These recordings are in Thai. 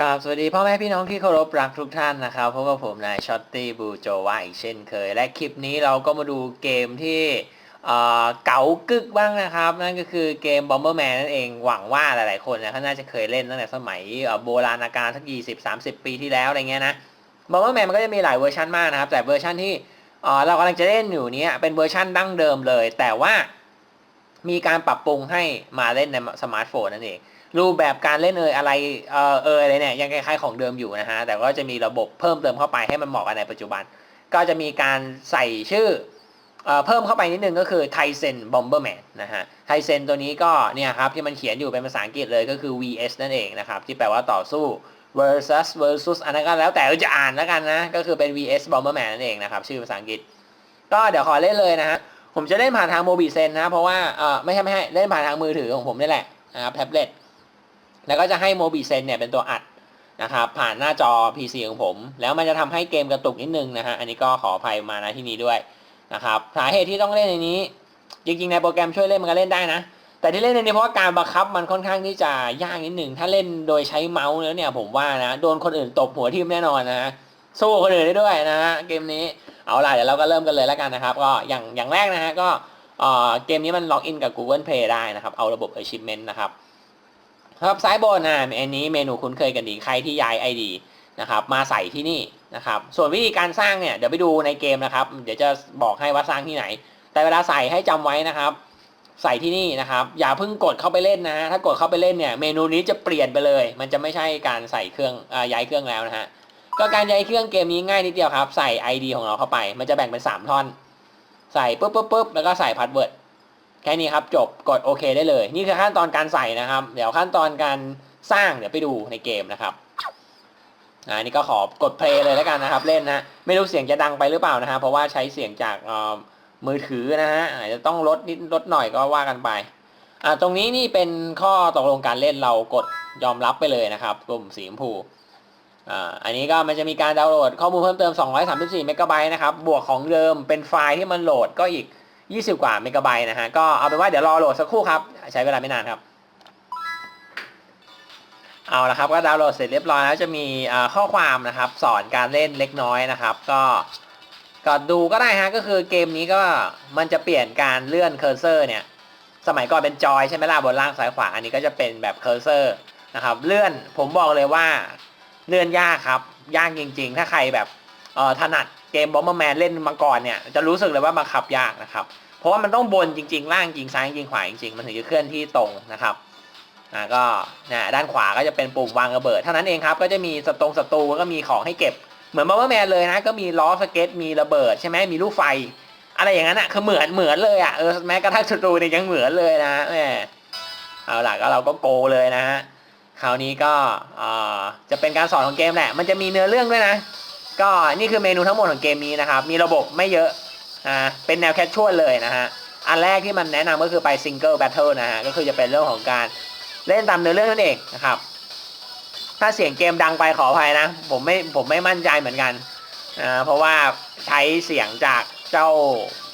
กราบสวัสดีพ่อแม่พี่น้องที่เคารพรักทุกท่านนะครับพบกับผมนายช็อตตี้บูโจวาอีกเช่นเคย และคลิปนี้เราก็มาดูเกมที่เออเก๋ากึกบ้างนะครับ นั่นก็คือเกม Bomberman นั่นเองหวังว่าหลายๆคนนะเขาน่าจะเคยเล่นตั้งแต่สมัยโบราณกาลสัก 20 30 ปีที่แล้วอะไรเงี้ยนะ Bomberman มันก็จะมีหลายเวอร์ชันมากนะครับ แต่เวอร์ชันที่เรากำลังจะเล่นอยู่นี้เป็นเวอร์ชันดั้งเดิมเลย แต่ว่ามีการปรับปรุงให้มาเล่นในสมาร์ทโฟนนั่นเอง รูปแบบการเล่นเอยอะไรเออเอยอะไรเนี่ยยังคล้ายๆของเดิมอยู่นะฮะแต่ก็จะมีระบบเพิ่มเติมเข้าไปให้มันเหมาะกับในปัจจุบัน ก็จะมีการใส่ชื่อเอ่อเพิ่มเข้าไปนิดนึงก็คือไทเซนบอมเบอร์แมนนะฮะไทเซนตัวนี้ก็เนี่ยครับที่มันเขียนอยู่เป็นภาษาอังกฤษเลยก็คือ vs นั่นเองนะครับที่แปลว่าต่อสู้ versus versus อันนั้นก็แล้วแต่จะอ่านแล้วกันนะ ก็คือเป็น vs bomberman นั่นเองนะครับ ชื่อภาษาอังกฤษ ก็เดี๋ยวขอเล่นเลยนะฮะ ผมจะเล่นผ่านทางโมบิเซนนะ เพราะว่าเออไม่ใช่ไม่ให้เล่นผ่านทางมือถือของผมนี่แหละนะครับแท็บเล็ต แล้วก็จะให้โมบิเซนเนี่ยเป็นตัวอัดนะครับผ่านหน้าจอ PC ของผม แล้วมันจะทำให้เกมกระตุกนิดนึงนะฮะอันนี้ก็ขออภัยมาณที่นี้ด้วยนะครับสาเหตุที่ต้องเล่นในนี้ จริงๆ ในโปรแกรมช่วยเล่นมันก็เล่นได้นะ แต่ที่เล่นในนี้เพราะว่าการบังคับมันค่อนข้างที่จะยากนิดหนึ่งถ้าเล่นโดยใช้เมาส์แล้วเนี่ยผมว่านะโดนคนอื่นตบหัวทิ่มแน่นอนนะฮะสู้คนอื่นได้ด้วยนะฮะเกมนี้เอาล่ะเดี๋ยวเราก็เริ่มกันเลยแล้วกันนะครับ ก็อย่างอย่างแรกนะฮะก็เอ่อเกมนี้มันล็อกอินกับ Google Play ได้นะครับเอาระบบ Achievement นะครับ ครับซ้ายบนนะอันนี้เมนูคุ้นเคยกันดีใครที่ย้าย ID นะครับมาใส่ที่นี่นะครับส่วนวิธีการสร้างเนี่ยเดี๋ยวไปดูในเกมนะครับเดี๋ยวจะบอกให้ว่าสร้างที่ไหน แต่เวลาใส่ให้จำไว้นะครับ ใส่ที่นี่นะครับอย่าเพิ่งกดเข้าไปเล่นนะถ้ากดเข้าไปเล่นเนี่ยเมนูนี้จะเปลี่ยนไปเลย มันจะไม่ใช่การใส่เครื่องอย้ายเครื่องแล้วนะฮะก็การย้ายเครื่องเกมนี้ง่ายนิดเดียวครับ ใส่ ID ของเราเข้าไป มันจะแบ่งเป็น 3 ท่อน ใส่ปุ๊บปุ๊บปุ๊บแล้วก็ใส่พาสเวิร์ด แค่นี้ครับจบกดโอเคได้เลย นี่คือขั้นตอนการใส่นะครับ เดี๋ยวขั้นตอนการสร้างเดี๋ยวไปดูในเกมนะครับอันนี้ก็ขอกดเพลย์เลยแล้วกันนะครับ เล่นนะไม่รู้เสียงจะดังไปหรือเปล่านะฮะเพราะว่าใช้เสียงจากมือถือนะฮะอาจจะต้องลดนิดลดหน่อยก็ว่ากันไปอ่าตรงนี้นี่เป็นข้อตกลงการเล่นเรากดยอมรับไปเลยนะครับปุ่มสีชมพูอ่าอันนี้ก็มันจะมีการดาวน์โหลดข้อมูลเพิ่มเติม 234 เมกะไบต์นะครับ บวกของเดิมเป็นไฟล์ที่มันโหลดก็อีก 20 กว่าเมกะไบต์นะฮะ ก็เอาเป็นว่าเดี๋ยวรอโหลดสักครู่ครับ ใช้เวลาไม่นานครับ เอาละครับ ก็ดาวน์โหลดเสร็จเรียบร้อยแล้วจะมีข้อความนะครับ สอนการเล่นเล็กน้อยนะครับ ก็ก็ดูก็ได้ฮะ ก็คือเกมนี้ก็มันจะเปลี่ยนการเลื่อนเคอร์เซอร์เนี่ย สมัยก่อนเป็นจอยใช่ไหมล่ะบนล่างซ้ายขวา อันนี้ก็จะเป็นแบบเคอร์เซอร์นะครับ เลื่อนผมบอกเลยว่าเลื่อนยากครับ ยากจริง ๆ ถ้าใครแบบถนัด เกมบอมเบอร์แมนเล่นมาก่อนเนี่ยจะรู้สึกเลยว่าบังคับยากนะครับ เพราะว่ามันต้องบนจริงๆ ล่างจริงซ้ายจริงขวาจริงๆมันถึงจะเคลื่อนที่ตรงนะครับอ่าก็นะด้านขวาก็จะเป็นปุ่มวางระเบิดเท่านั้นเองครับก็จะมีสตรงศัตรูก็มีของให้เก็บเหมือนบอมเบอร์แมนเลยนะก็มีล้อสเก็ตมีระเบิดใช่ไหมมีลูกไฟ อะไรอย่างนั้นอะคือเหมือนเหมือนเลยอะเออแม้กระทั่งศัตรูเนี่ยยังเหมือนเลยนะแหมเอาล่ะก็เราก็โกเลยนะฮะคราวนี้ก็จะเป็นการสอนของเกมแหละ มันจะมีเนื้อเรื่องด้วยนะ ก็นี่คือเมนูทั้งหมดของเกมนี้นะครับ มีระบบไม่เยอะอ่าเป็นแนวแคชชวลเลยนะฮะ อันแรกที่มันแนะนำก็คือไปซิงเกิลแบทเทิลนะฮะ ก็คือจะเป็นเรื่องของการเล่นตามเนื้อเรื่องนั่นเองนะครับ ถ้าเสียงเกมดังไปขออภัยนะ ผมไม่ผมไม่มั่นใจเหมือนกันอ่าเพราะว่าใช้เสียงจากเจ้า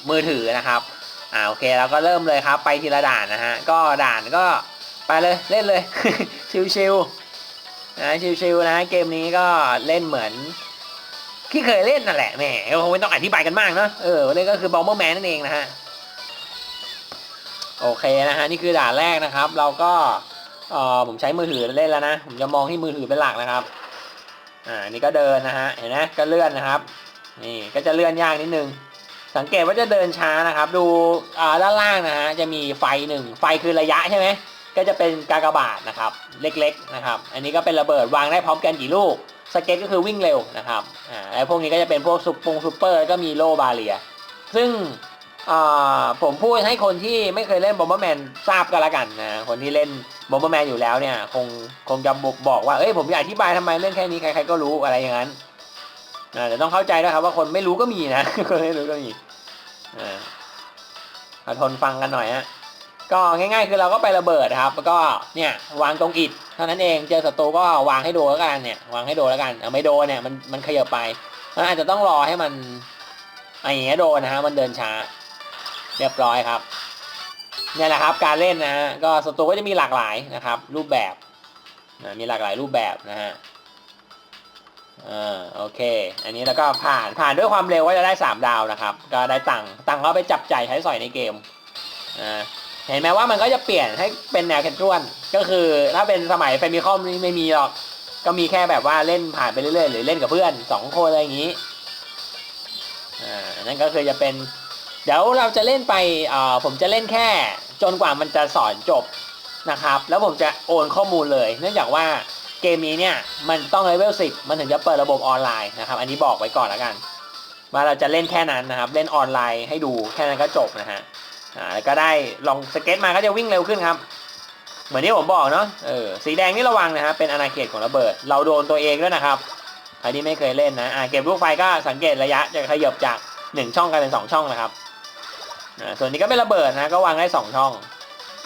มือถือนะครับอ่าโอเคเราก็เริ่มเลยครับไปทีละด่านนะฮะ ก็ด่านก็ไปเลยเล่นเลยชิวๆนะชิวๆนะเกมนี้ก็เล่นเหมือน ที่เคยเล่นนั่นแหละแหมคงไม่ต้องอธิบายกันมากเนาะเออนี่ก็คือบอมเบอร์แมนนั่นเองนะฮะโอเคนะฮะนี่คือด่านแรกนะครับ เราก็เออผมใช้มือถือเล่นแล้วนะผมจะมองที่มือถือเป็นหลักนะครับอ่านี่ก็เดินนะฮะเห็นไหมก็เลื่อนนะครับ นี่ก็จะเลื่อนยากนิดนึงสังเกตว่าจะเดินช้านะครับ ดูอ่าด้านล่างนะฮะจะมีไฟหนึ่งไฟคือระยะใช่ไหมก็จะเป็นกากบาทนะครับ เล็กๆนะครับ อันนี้ก็เป็นระเบิดวางได้พร้อมกันกี่ลูก สเก็ตก็คือวิ่งเร็วนะครับอ่าแล้วพวกนี้ก็จะเป็นพวกซุปปงซุปเปอร์แล้วก็มีโลบาเรีย ซึ่งอ่าผมพูดให้คนที่ไม่เคยเล่นบอมเบอร์แมนทราบกันละกันนะ คนที่เล่นบอมเบอร์แมนอยู่แล้วเนี่ย คงคงจะบอกว่า เอ้ยผมอยากอธิบายทำไมเรื่องแค่นี้ใครๆก็รู้อะไรอย่างนั้นอ่าแต่ต้องเข้าใจนะครับว่าคนไม่รู้ก็มีนะ คนไม่รู้ก็มีอ่าทนฟังกันหน่อยฮะ ก็ง่าย ๆ คือเราก็ไประเบิดครับแล้วก็เนี่ยวางตรงอิฐเท่านั้นเองเจอศัตรูก็วางให้โดนแล้วกันเนี่ยวางให้โดนแล้วกันเอาไม่โดนเนี่ยมันมันขยับไปมันอาจจะต้องรอให้มันไอ้เงี้ยโดนนะฮะมันเดินช้า เรียบร้อยครับเนี่ยแหละครับการเล่นนะฮะก็ศัตรูก็จะมีหลากหลายนะครับ รูปแบบนะมีหลากหลายรูปแบบนะฮะอ่าโอเค อันนี้แล้วก็ผ่านผ่านด้วยความเร็วก็จะได้ 3 ดาวนะครับ ก็ได้ตังค์ตังค์ก็ไปจับจ่ายใช้สอยในเกมอ่า เห็นไหมว่ามันก็จะเปลี่ยนให้เป็นแนวแคชชวลก็คือถ้าเป็นสมัยแฟมิคอมนี่ไม่มีหรอก ก็มีแค่แบบว่าเล่นผ่านไปเรื่อยๆ หรือเล่นกับเพื่อน2คนอะไรอย่างนี้ อ่า นั่นก็คือจะเป็น เดี๋ยวเราจะเล่นไปอ่าผมจะเล่นแค่จนกว่ามันจะสอนจบนะครับ แล้วผมจะโอนข้อมูลเลย เนื่องจากว่าเกมนี้เนี่ยมันต้องเลเวล10 มันถึงจะเปิดระบบออนไลน์นะครับ อันนี้บอกไว้ก่อนแล้วกัน ว่าเราจะเล่นแค่นั้นนะครับ เล่นออนไลน์ให้ดูแค่นั้นก็จบนะฮะ อ่าแล้วก็ได้ลองสเก็ตมาก็จะวิ่งเร็วขึ้นครับ เหมือนที่ผมบอกเนาะเออสีแดงนี่ระวังนะครับเป็นอาณาเขตของระเบิด เราโดนตัวเองด้วยนะครับใครที่ไม่เคยเล่นนะอ่าเก็บลูกไฟก็สังเกตระยะจะขยับจาก 1 ช่องกลายเป็น 2 ช่องนะครับอ่าส่วนนี้ก็เป็นระเบิดนะก็วางได้ 2 ช่อง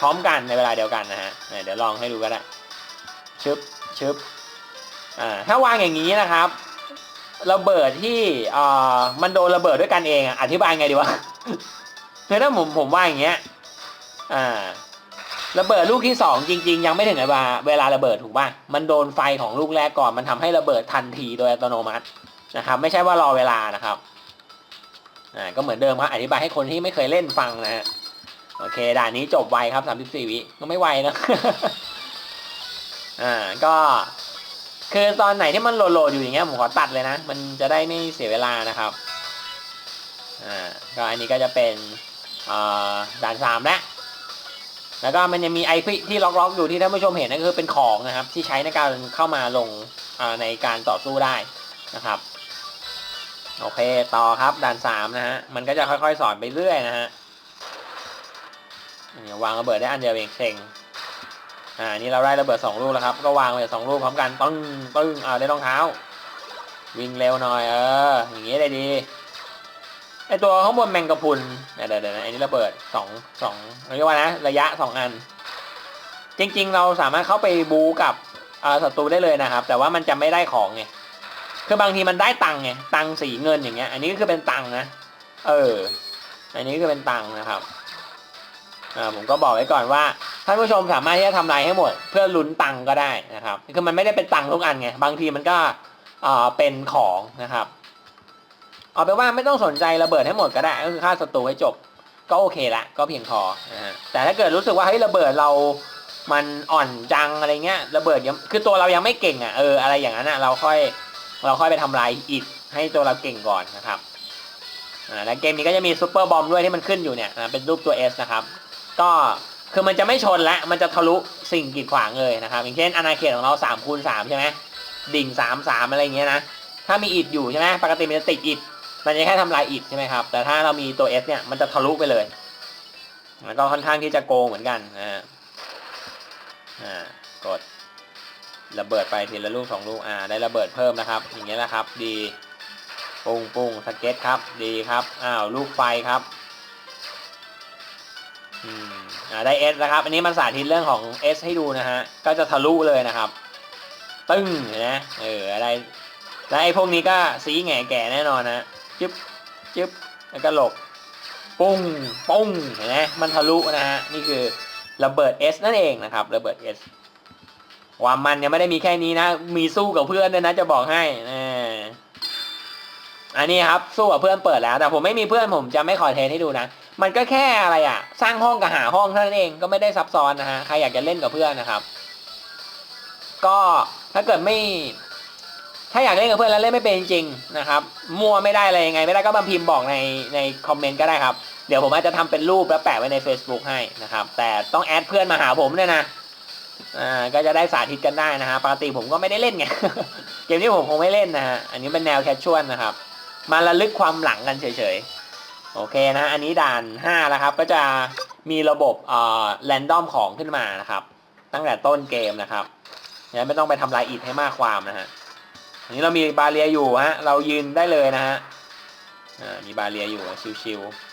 พร้อมกันในเวลาเดียวกันนะฮะเดี๋ยวลองให้ดูก็ได้ชึบชึบอ่าถ้าวางอย่างนี้นะครับระเบิดที่อ่ามันโดนระเบิดด้วยกันเองอธิบายไงดีวะ คือถ้าผมผมว่าอย่างเงี้ยอ่าระเบิดลูกที่สองจริง ๆ ยังไม่ถึงเวลาเวลาระเบิดถูกป่ะมันโดนไฟของลูกแรกก่อนมันทำให้ระเบิดทันทีโดยอัตโนมัตินะครับ ไม่ใช่ว่ารอเวลานะครับอ่าก็เหมือนเดิมครับอธิบายให้คนที่ไม่เคยเล่นฟังนะฮะโอเคด่านนี้จบไวครับ34วิก็ไม่ไวนะอ่าก็คือตอนไหนที่มันโหลดอยู่อย่างเงี้ยผมขอตัดเลยนะ มันจะได้ไม่เสียเวลานะครับอ่าก็อันนี้ก็จะเป็น ด่านสามแล้วแล้วก็มันยังมีไอพีที่ล็อกๆอยู่ที่ท่านผู้ชมเห็นนั่นก็คือเป็นของนะครับ ที่ใช้ในการเข้ามาลงในการต่อสู้ได้นะครับโอเคต่อครับด่านสามนะฮะมันก็จะค่อยๆสอนไปเรื่อยนะฮะวางระเบิดได้อันเดียวเองเซ็งอ่านี่เราได้ระเบิดสองลูกแล้วครับ ก็วางไปสองลูกพร้อมกันตึ้งตึ้งอ่าได้รองเท้า วิ่งเร็วหน่อยเอออย่างงี้ได้ดี ไอตัวข้างบนแมงกะพรุนเดี๋ยวเดี๋ยวเดี๋ยวอันนี้ระเบิดสองสองเรียกว่านะระยะสองอัน จริง ๆ เราสามารถเข้าไปบูกับศัตรูได้เลยนะครับ แต่ว่ามันจะไม่ได้ของไงคือบางทีมันได้ตังไงตังสีเงินอย่างเงี้ย อันนี้ก็คือเป็นตังนะ เออ อันนี้คือเป็นตังนะครับอ่าผมก็บอกไว้ก่อนว่าท่านผู้ชมสามารถที่จะทำลายให้หมด เพื่อลุ้นตังก็ได้นะครับคือมันไม่ได้เป็นตังทุกอันไงบางทีมันก็อ่าเป็นของนะครับ เอาไปนว่าไม่ต้องสนใจระเบิดให้หมดก็ได้ ก็คือฆ่าศัตรูให้จบ ก็โอเคละก็เพียงพอนะฮะแต่ถ้าเกิดรู้สึกว่าเฮ้ยระเบิดเรามันอ่อนจังอะไรเงี้ยระเบิดยังคือตัวเรายังไม่เก่งอะเอออะไรอย่างนั้นอะเราค่อยเราค่อยไปทำลายอิฐให้ตัวเราเก่งก่อนนะครับอ่าแล้วเกมนี้ก็จะมีซูเปอร์บอมด้วยที่มันขึ้นอยู่เนี่ยนะเป็นรูปตัว S นะครับ ก็คือมันจะไม่ชนละมันจะทะลุสิ่งกีดขวางเลยนะครับ อย่างเช่นอาณาเขตของเรา3คูณ3ใช่ไหมดิ่ง3 3อะไรเงี้ยนะถ้ามีอิฐอยู่ใช่ไหมปกติมันจะติดอิฐ มันจะแค่ทำลายอิฐใช่ไหมครับ แต่ถ้าเรามีตัว S เนี่ย มันจะทะลุไปเลยแล้วก็ค่อนข้างที่จะโกงเหมือนกันนะฮะอ่ากดระเบิดไปทีละลูกสองลูก อ่า ได้ระเบิดเพิ่มนะครับ อย่างเงี้ยนะครับ ดี ปุ้งปุ้งสเก็ตครับ ดีครับ อ้าว ลูกไฟครับ อืม อ่า ได้ S นะครับ อันนี้มันสาธิตเรื่องของ S ให้ดูนะฮะ ก็จะทะลุเลยนะครับ ตึ้งเห็นไหมเออ อะไร แล้วไอ้พวกนี้ก็สีแง่แก่แน่นอนนะ จึ๊บจึ๊บแล้วก็หลบปุ้งปุ้งเห็นไหมมันทะลุนะฮะนี่คือระเบิด S นั่นเองนะครับระเบิด S ความมันยังไม่ได้มีแค่นี้นะ มีสู้กับเพื่อนด้วยนะจะบอกให้อันนี้ครับสู้กับเพื่อนเปิดแล้ว แต่ผมไม่มีเพื่อนผมจะไม่ขอเทสให้ดูนะ มันก็แค่อะไรอะสร้างห้องกับหาห้องเท่านั้นเองก็ไม่ได้ซับซ้อนนะฮะใครอยากจะเล่นกับเพื่อนนะครับ ก็ถ้าเกิดไม่ ถ้าอยากเล่นกับเพื่อนแล้วเล่นไม่เป็นจริงๆนะครับมั่วไม่ได้อะไรยังไง ไม่ได้ก็มาพิมพ์บอกในในคอมเมนต์ก็ได้ครับ เดี๋ยวผมอาจจะทำเป็นรูปแล้วแปะไว้ใน Facebook ให้นะครับ แต่ต้องแอดเพื่อนมาหาผมด้วยนะอ่าก็จะได้สาธิตกันได้นะฮะปกติผมก็ไม่ได้เล่นไงเกมนี้ผมคงไม่เล่นนะฮะอันนี้เป็นแนวแคชชวลนะครับ มาระลึกความหลังกันเฉยๆโอเคนะอันนี้ด่าน5แล้วครับ ก็จะมีระบบเอ่อแรนดอมของขึ้นมานะครับ ตั้งแต่ต้นเกมนะครับงั้นไม่ต้องไปทำลายอิฐให้มากความนะฮะ อันนี้เรามีบาเรียอยู่ฮะ เรายืนได้เลยนะฮะมีบาเรียอยู่ชิวๆ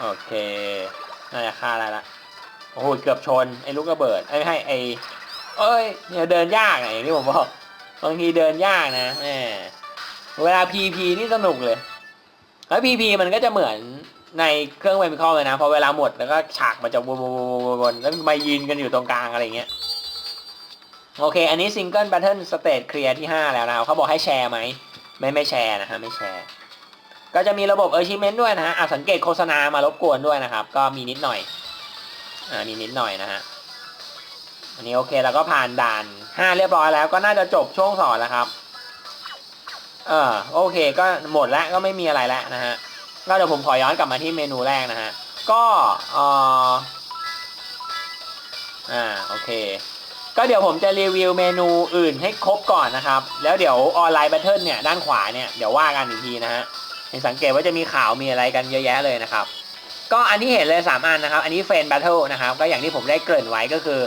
โอเค น่าจะฆ่าได้ละ โอ้โห เกือบชน ไอ้ลูกระเบิด ไอ้ไม่ให้ไอ้เอ้ย เนี่ยเดินยากอะอย่างที่ผมบอก บางทีเดินยากนะแหมเวลา PP นี่สนุกเลย แล้ว PP มันก็จะเหมือน ในเครื่องเวมิคอลเลยนะพอเวลาหมดแล้วก็ฉากมันจะวนๆๆๆแล้วมายืนกันอยู่ตรงกลางอะไรเงี้ยโอเค อันนี้ซิงเกิลแบทเทิลสเตจเคลียร์ที่ 5 แล้วนะเขาบอกให้แชร์ไหม ไม่ไม่แชร์นะฮะไม่แชร์ ก็จะมีระบบ achievement ด้วยนะฮะอะสังเกตโฆษณามารบกวนด้วยนะครับ ก็มีนิดหน่อยอ่ามีนิดหน่อยนะฮะอันนี้โอเคแล้วก็ผ่านด่าน 5 เรียบร้อยแล้วก็น่าจะจบช่วงสอนแล้วครับ เออโอเค ก็หมดแล้วก็ไม่มีอะไรแล้วนะฮะ ก็เดี๋ยวผมขอย้อนกลับมาที่เมนูแรกนะฮะ ก็เอออ่าโอเค ก็เดี๋ยวผมจะรีวิวเมนูอื่นให้ครบก่อนนะครับ แล้วเดี๋ยวออนไลน์แบทเทิลเนี่ยด้านขวาเนี่ยเดี๋ยวว่ากันอีกทีนะฮะเห็นสังเกตว่าจะมีข่าวมีอะไรกันเยอะแยะเลยนะครับ ก็อันที่เห็นเลย3อันนะครับ อันนี้เฟนแบทเทิลนะครับ ก็อย่างที่ผมได้เกริ่นไว้ก็คือ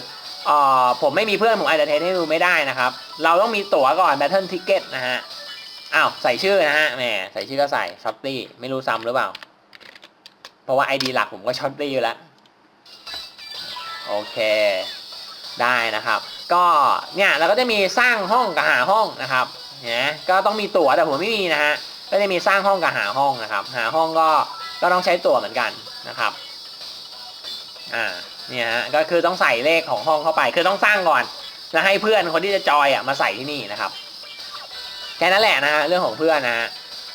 เอ่อผมไม่มีเพื่อนผมอาจจะเทสให้ดูไม่ได้นะครับ เราต้องมีตั๋วก่อนแบทเทิลทิเก็ตนะฮะ อ้าวใส่ชื่อนะฮะแหมใส่ชื่อก็ใส่ช็อตตี้ไม่รู้ซ้ำหรือเปล่า เพราะว่า ID หลักผมก็ช็อตตี้อยู่แล้ว โอเค ได้นะครับ ก็เนี่ยเราก็จะมีสร้างห้องกับหาห้องนะครับเนี่ยก็ต้องมีตั๋วแต่ผมไม่มีนะฮะก็จะมีสร้างห้องกับหาห้องนะครับ หาห้องก็ก็ต้องใช้ตั๋วเหมือนกันนะครับอ่าเนี่ยฮะก็คือต้องใส่เลขของห้องเข้าไป คือต้องสร้างก่อน แล้วให้เพื่อนคนที่จะจอยอะมาใส่ที่นี่นะครับ ค่นั้นแหละนะฮะเรื่องของเพื่อนนะฮะ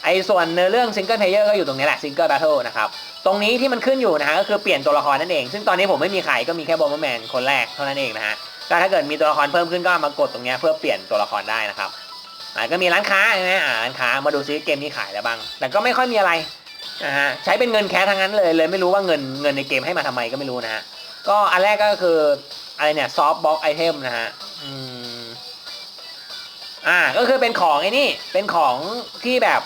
ไอ้ส่วนเนื้อเรื่องซิงเกิลเพลเยอร์ก็อยู่ตรงนี้แหละซิงเกิลแบทเทิลนะครับตรงนี้ที่มันขึ้นอยู่นะฮะก็คือเปลี่ยนตัวละครนั่นเอง ซึ่งตอนนี้ผมไม่มีใครก็มีแค่บอมเบอร์แมนคนแรกเท่านั้นเองนะฮะก็ถ้าเกิดมีตัวละครเพิ่มขึ้นก็มากดตรงนี้เพื่อเปลี่ยนตัวละครได้นะครับอ่าก็มีร้านค้าใช่ไหมอ่าร้านค้ามาดูซิเกมนี้ขายแล้วบ้าง แต่ก็ไม่ค่อยมีอะไรนะฮะใช้เป็นเงินแคสทั้งนั้นเลยเลยไม่รู้ว่าเงินเงินในเกมให้มาทำไมก็ไม่รู้นะฮะก็อันแรกก็คืออะไรเนี่ยซอฟต์บ็อกไอเทมนะฮะอืม อ่าก็คือเป็นของไอ้นี่เป็นของที่แบบ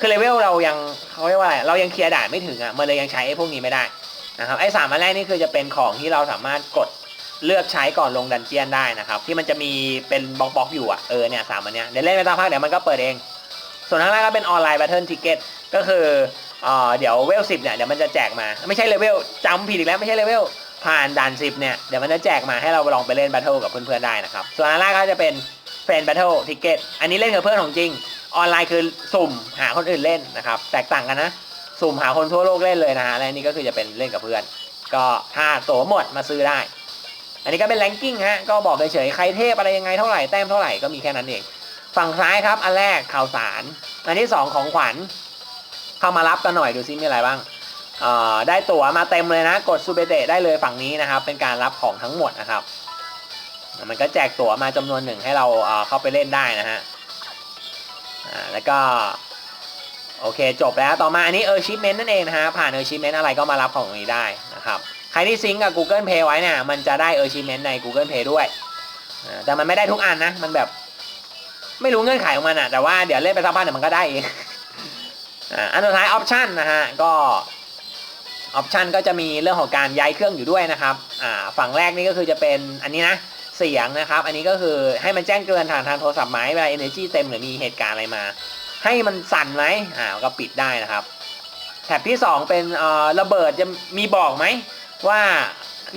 คือเลเวลเรายังเขาเรียกว่าอะไรเรายังเคลียร์ด่านไม่ถึงอะมันเลยยังใช้ไอ้พวกนี้ไม่ได้นะครับไอ้สามอันแรกนี่คือจะเป็นของที่เราสามารถกดเลือกใช้ก่อนลงดันเจียนได้นะครับ ที่มันจะมีเป็นบล็อกบล็อกอยู่อะเออเนี่ยสามอันเนี้ยเดี๋ยวเล่นไปสักพักเดี๋ยวมันก็เปิดเอง ส่วนข้างล่างก็เป็นออนไลน์แบทเทิลทิเก็ตก็คืออ่อเดี๋ยวเวลสิบเนี่ยเดี๋ยวมันจะแจกมาไม่ใช่เลเวลจำผิดอีกแล้วไม่ใช่เลเวลผ่านด่านสิบเนี่ยเดี๋ยวมันจะแจกมาให้เราลองไปเล่นแบทเทิลกับเพื่อนๆได้นะครับส่วนอันแรกก็จะเป็น เฟนแบทเทิลทิเก็ตอันนี้เล่นกับเพื่อนของจริง ออนไลน์คือสุ่มหาคนอื่นเล่นนะครับ แตกต่างกันนะ สุ่มหาคนทั่วโลกเล่นเลยนะฮะและอันนี้ก็คือจะเป็นเล่นกับเพื่อน ก็ถ้าตัวหมดมาซื้อได้ อันนี้ก็เป็นแรงกิ้งฮะก็บอกเฉยๆใครเทพอะไรยังไงเท่าไหร่แต้มเท่าไหร่ก็มีแค่นั้นเองฝั่งซ้ายครับ อันแรกข่าวสาร อันที่สองของขวัญ เข้ามารับกันหน่อยดูซิมีอะไรบ้างอ่อได้ตั๋วมาเต็มเลยนะ กดซูเบเตะได้เลยฝั่งนี้นะครับ เป็นการรับของทั้งหมดนะครับ มันก็แจกตั๋วมาจำนวนหนึ่งให้เราเข้าไปเล่นได้นะฮะแล้วก็โอเคจบแล้วต่อมาอันนี้เออชิปเมนต์นั่นเองนะฮะผ่านเออชิปเมนต์อะไรก็มารับของตรงนี้ได้นะครับใครที่ซิงก์กับ Google Pay ไว้เนี่ยมันจะได้เออชิปเมนต์ใน Google Pay ด้วยแต่มันไม่ได้ทุกอันนะ มันแบบไม่รู้เงื่อนไขของมันอะแต่ว่าเดี๋ยวเล่นไปสักพักเดี๋ยวมันก็ได้เองอันสุดท้ายออปชันนะฮะก็ออปชันก็จะมีเรื่องของการย้ายเครื่องอยู่ด้วยนะครับฝั่งแรกนี่ก็คือจะเป็นอันนี้นะ เสียงนะครับ อันนี้ก็คือให้มันแจ้งเตือนทางทางโทรศัพท์ไหมเวลา energy เต็มหรือมีเหตุการณ์อะไรมา ให้มันสั่นไหมอ่าก็ปิดได้นะครับ แถบที่ 2 เป็นเอ่อระเบิดจะมีบอกไหมว่า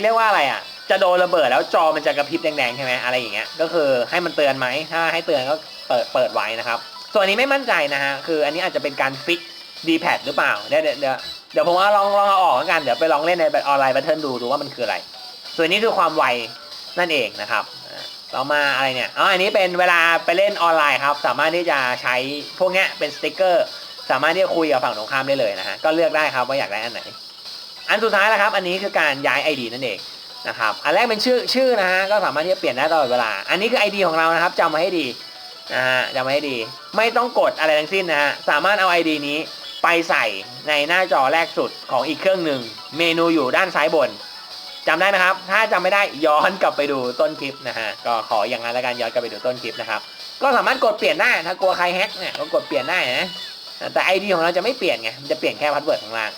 เรียกว่าอะไรอะจะโดนระเบิดแล้วจอมันจะกระพริบแดงๆใช่ไหมอะไรอย่างเงี้ยก็คือให้มันเตือนไหมถ้าให้เตือนก็เปิดเปิดไว้นะครับ ส่วนนี้ไม่มั่นใจนะฮะคืออันนี้อาจจะเป็นการฟิกดีแพดหรือเปล่าเดี๋ยวเดี๋ยวเดี๋ยวผมว่าลองลองเอาออกกันเดี๋ยวไปลองเล่นในออนไลน์แบทเทิลดูดูว่ามันคืออะไร ส่วนนี้คือความไว นั่นเองนะครับอ่าต่อมาอะไรเนี่ยอ๋ออันนี้เป็นเวลาไปเล่นออนไลน์ครับ สามารถที่จะใช้พวกเนี้ยเป็นสติกเกอร์ สามารถที่จะคุยกับฝั่งตรงข้ามได้เลยนะฮะ ก็เลือกได้ครับว่าอยากได้อันไหน อันสุดท้ายแล้วครับ อันนี้คือการย้าย ID นั่นเองนะครับ อันแรกเป็นชื่อชื่อนะฮะ ก็สามารถที่จะเปลี่ยนได้ตลอดเวลา อันนี้คือ ID ของเรานะครับจำมาให้ดีนะฮะจำมาให้ดี ไม่ต้องกดอะไรทั้งสิ้นนะฮะ สามารถเอา ID นี้ไปใส่ในหน้าจอแรกสุดของอีกเครื่องหนึ่ง เมนูอยู่ด้านซ้ายบน จำได้ไหมครับ ถ้าจำไม่ได้ย้อนกลับไปดูต้นคลิปนะฮะ ก็ขออย่างนั้นแล้วกันย้อนกลับไปดูต้นคลิปนะครับ ก็สามารถกดเปลี่ยนได้ ถ้ากลัวใครแฮ็กเนี่ยก็กดเปลี่ยนได้นะ แต่ ID ของเราจะไม่เปลี่ยนไง มันจะเปลี่ยนแค่พาสเวิร์ดข้างล่าง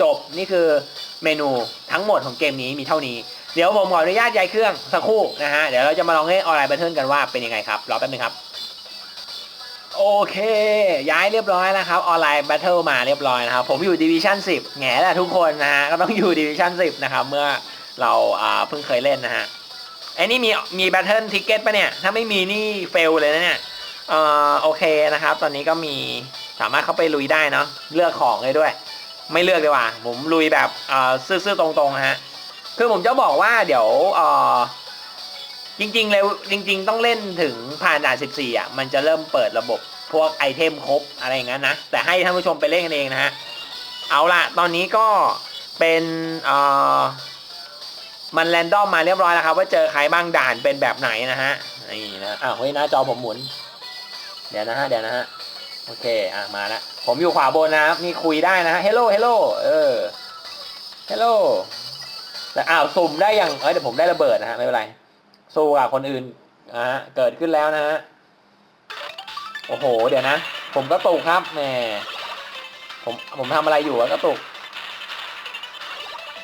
จบ นี่คือเมนูทั้งหมดของเกมนี้มีเท่านี้ เดี๋ยวผมขออนุญาตย้ายเครื่องสักครู่นะฮะ เดี๋ยวเราจะมาลองเล่นออนไลน์แบทเทิลกันว่าเป็นยังไงครับ รอแป๊บนึงครับ โอเค ย้ายเรียบร้อยแล้วครับ ออนไลน์แบทเทิลมาเรียบร้อยนะครับ ผมอยู่ดิวิชั่น10แง่แหละทุกคนนะฮะ ก็ต้องอยู่ดิวิชั่น10 นะครับ เมื่อเราอ่าเพิ่งเคยเล่นนะฮะไอ้นี่มีมีแบทเทิลทิกเก็ตปะเนี่ย ถ้าไม่มีนี่เฟลเลยนะเนี่ยเอ่อโอเคนะครับ ตอนนี้ก็มีสามารถเข้าไปลุยได้เนาะเลือกของเลยด้วย ไม่เลือกดีกว่า ผมลุยแบบเอ่อซื่อๆตรงๆฮะคือผมจะบอกว่าเดี๋ยวเอ่อ จริงๆเลยจริง ๆ ต้องเล่นถึงผ่านด่าน14อะมันจะเริ่มเปิดระบบพวกไอเทมครบอะไรอย่างนั้นนะ แต่ให้ท่านผู้ชมไปเล่นกันเองนะฮะ เอาละตอนนี้ก็เป็นเอ่อมันแรนดอมมาเรียบร้อยแล้วครับ ว่าเจอใครบ้างด่านเป็นแบบไหนนะฮะนี่นะอ้าวเฮ้ยหน้าจอผมหมุน เดี๋ยวนะฮะเดี๋ยวนะฮะโอเคอะมาล้วผมอยู่ขวาบนนะครับนี่คุยได้นะฮะเฮลโลเฮลโลเออเฮลโลแต่อ้าวสุ่มได้อยังเอ้ยเดี๋ยวผมได้ระเบิดนะฮะไม่เป็นไร สู้กับคนอื่นอะฮะเกิดขึ้นแล้วนะฮะโอ้โห เดี๋ยวนะ ผมก็ตกครับแหมผมผมทำอะไรอยู่อะก็ตก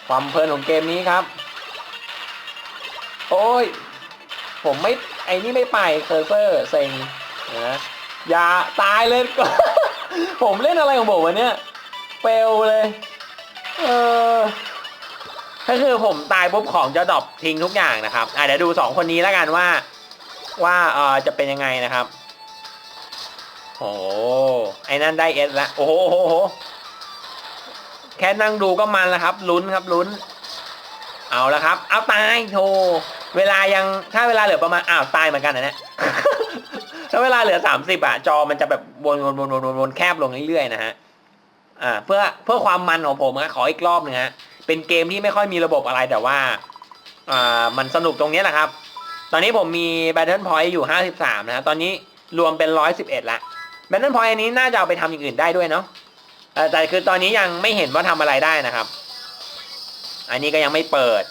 ความเพลินของเกมนี้ครับ โอ้ย ผมไม่ไอ้นี่ไม่ไปเคอร์เซอร์เซ็งนะอย่าตายเลยก็ผมเล่นอะไรของผมวะเนี่ยเฟลวเลย เออ ก็คือผมตายปุ๊บของจะดรอปทิ้งทุกอย่างนะครับอะเดี๋ยวดูสองคนนี้แล้วกันว่า ว่าเออจะเป็นยังไงนะครับโอ้ไอ้นั่นได้เอสละโอ้โหโหโหแค่นั่งดูก็มันแล้วครับ ลุ้นครับลุ้น เอาละครับ เอาตายโธเวลายังถ้าเวลาเหลือประมาณอ้าวตายเหมือนกันนะเนี่ยถ้าเวลาเหลือสามสิบอะจอมันจะแบบวนวนวนวนวนแคบลงเรื่อยๆนะฮะอ่าเพื่อเพื่อความมันของผมนะขออีกรอบหนึงฮะ เป็นเกมที่ไม่ค่อยมีระบบอะไรแต่ว่าอ่ามันสนุกตรงนี้แหละครับ ตอนนี้ผมมี Battle Point อยู่ 53นะฮะตอนนี้รวมเป็น 111 ละ Battle Point อันนี้น่าจะเอาไปทำอย่างอื่นได้ด้วยเนาะแต่คือตอนนี้ยังไม่เห็นว่าทำอะไรได้นะครับ อันนี้ก็ยังไม่เปิด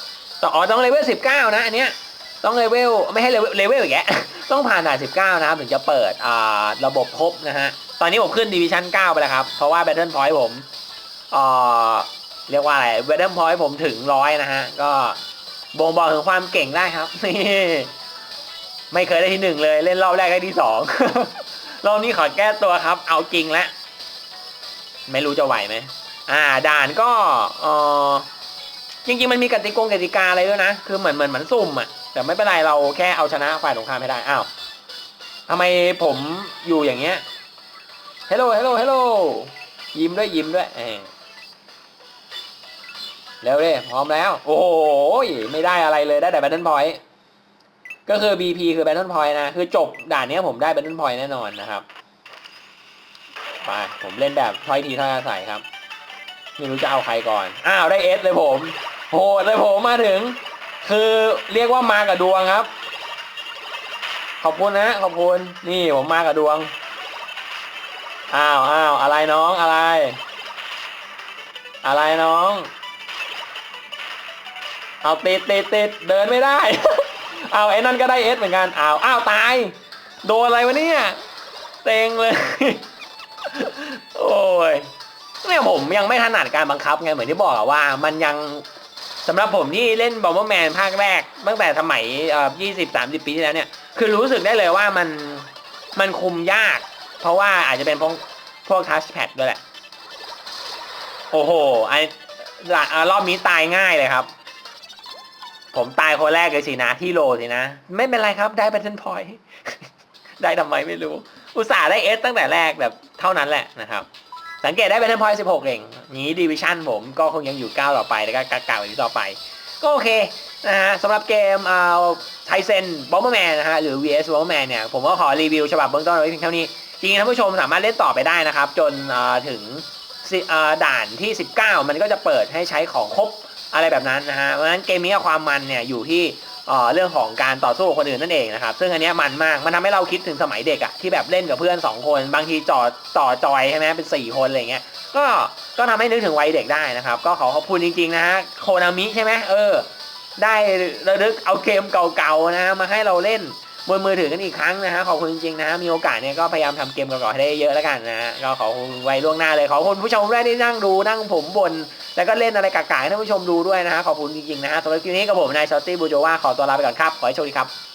ต่ออ๋อต้องเลเวล 19 นะอันเนี้ยต้องเลเวลไม่ให้เลเวลเลเวลอีกแกต้องผ่านด่าน19 นะครับ ถึงจะเปิดอ่าระบบครบนะฮะ ตอนนี้ผมขึ้นดิวิชั่น 9 ไปแล้วครับ เพราะว่า Battle Point ผมอ่อ เรียกว่าอะไร Battle Point ผมถึงร้อยนะฮะ ก็บ่งบอกถึงความเก่งได้ครับนี่ไม่เคยได้ที่หนึ่งเลยเล่นรอบแรกได้ที่สองรอบนี้ขอแก้ตัวครับ เอาจริงแล้วไม่รู้จะไหวไหมอ่า ด่านก็เออจริงๆมันมีกติกงกติกาอะไรด้วยนะ คือเหมือนเหมือนเหมือนซุ่มอะแต่ไม่เป็นไรเราแค่เอาชนะฝ่ายตรงข้ามให้ได้อ้าวทำไมผมอยู่อย่างเงี้ยเฮลโลเฮลโลเฮลโลยิ้มด้วยยิ้มด้วยเออ เร็วเลยพร้อมแล้ว โอ้โหไม่ได้อะไรเลยได้แต่แบตเทิลพอยต์ก็คือ BP คือแบตเทิลพอยต์นะ คือจบด่านนี้ผมได้แบตเทิลพอยต์แน่นอนนะครับไปผมเล่นแบบถ้อยทีถ้อยอาศัยครับไม่รู้จะเอาใครก่อน อ้าวได้เอสเลยผม โหดเลยผมมาถึง คือเรียกว่ามากับดวงครับ ขอบคุณนะ ขอบคุณ นี่ผมมากับดวง อ้าวอ้าวอะไรน้องอะไร อะไรน้อง เอาติดติดติดเดินไม่ได้ เอาไอ้นั่นก็ได้เอสเหมือนกันอ้าวอ้าวตาย โดนอะไรวะเนี่ยเต็งเลย โอ้ยเนี่ยผมยังไม่ถนัดการบังคับไงเหมือนที่บอกว่า มันยังสำหรับผมที่เล่นบอมเบอร์แมนภาคแรก ตั้งแต่สมัยยี่สิบสามสิบปีที่แล้วเนี่ย คือรู้สึกได้เลยว่ามันมันคุมยาก เพราะว่าอาจจะเป็นพวกพวกทัชแพดด้วยแหละ โอ้โหไออรอบนี้ตายง่ายเลยครับ ผมตายคนแรกเลยสินะที่โลสินะ ไม่เป็นไรครับได้แบตเทิลพอยต์ได้ทำไมไม่รู้ อุตส่าห์ได้เอสตั้งแต่แรกแบบเท่านั้นแหละนะครับ สังเกตได้แบตเทิลพอยต์16เองนี้ดิวิชั่นผมก็คงยังอยู่9ต่อไปแล้วก็กากาแบบนี้ต่อไป ก็โอเคนะฮะสำหรับเกมเอ่อไทเซนบอมเบอร์แมนนะฮะหรือ VS บอมเบอร์แมนเนี่ยผมก็ขอรีวิวฉบับเบื้องต้นไว้เพียงเท่านี้ จริงๆท่านผู้ชมสามารถเล่นต่อไปได้นะครับ จนถึงด่านที่ 19 มันก็จะเปิดให้ใช้ของครบ อะไรแบบนั้นนะฮะเพราะฉะนั้นเกมนี้ความมันเนี่ยอยู่ที่เรื่องของการต่อสู้คนอื่นนั่นเองนะครับ ซึ่งอันนี้มันมาก มันทำให้เราคิดถึงสมัยเด็กอะที่แบบเล่นกับเพื่อน 2 คน บางทีจอต่อจอยใช่ไหมเป็น 4 คนอะไรเงี้ย ก็ก็ทำให้นึกถึงวัยเด็กได้นะครับ ก็ขอขอบคุณจริงๆนะฮะโคนามิใช่ไหมเออ ได้ระลึกเอาเกมเก่าๆนะมาให้เราเล่น บนมือถือกันอีกครั้งนะฮะขอบคุณจริงๆนะฮะมีโอกาสเนี่ยก็พยายามทำเกมก่าๆให้ได้เยอะแล้วกันนะฮะก็ขอคุณไว้ล่วงหน้าเลยขอบคุณผู้ชมได้นั่งดูนั่งผมบน แล้วก็เล่นอะไรกากๆให้ท่านผู้ชมดูด้วยนะฮะขอบคุณจริงๆนะฮะสำหรับคลิปนี้กับผมนายชอตตี้บูโจว่าขอตัวลาไปก่อนครับขอให้โชคดีครับ